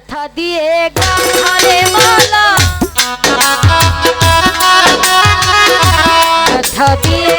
ব্যথা দিয়ে গাথারে মালা। ব্যথা দিয়ে